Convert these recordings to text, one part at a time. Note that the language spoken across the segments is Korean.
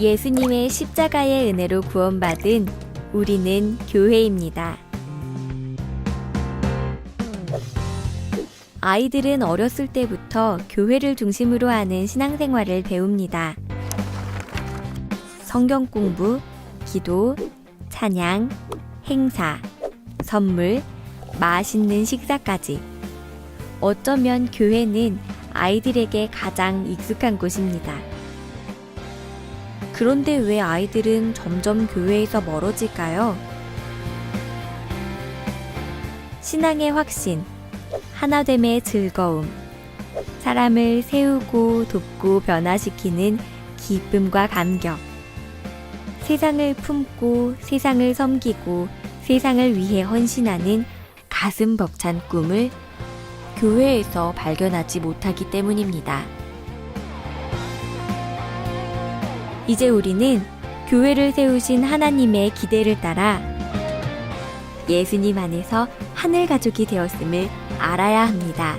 예수님의 십자가의 은혜로 구원받은 우리는 교회입니다. 아이들은 어렸을 때부터 교회를 중심으로 하는 신앙생활을 배웁니다. 성경 공부, 기도, 찬양, 행사, 선물, 맛있는 식사까지. 어쩌면 교회는 아이들에게 가장 익숙한 곳입니다. 그런데 왜 아이들은 점점 교회에서 멀어질까요? 신앙의 확신, 하나됨의 즐거움, 사람을 세우고 돕고 변화시키는 기쁨과 감격, 세상을 품고 세상을 섬기고 세상을 위해 헌신하는 가슴 벅찬 꿈을 교회에서 발견하지 못하기 때문입니다. 이제 우리는 교회를 세우신 하나님의 기대를 따라 예수님 안에서 하늘 가족이 되었음을 알아야 합니다.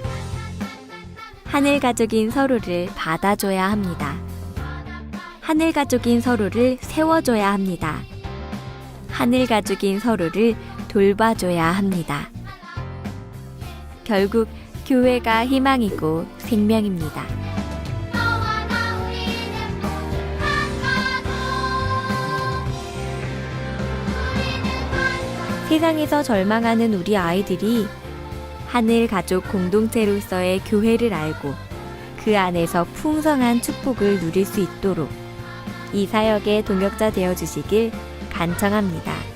하늘 가족인 서로를 받아줘야 합니다. 하늘 가족인 서로를 세워줘야 합니다. 하늘 가족인 서로를 돌봐줘야 합니다. 결국 교회가 희망이고 생명입니다. 세상에서 절망하는 우리 아이들이 하늘 가족 공동체로서의 교회를 알고 그 안에서 풍성한 축복을 누릴 수 있도록 이 사역의 동역자 되어 주시길 간청합니다.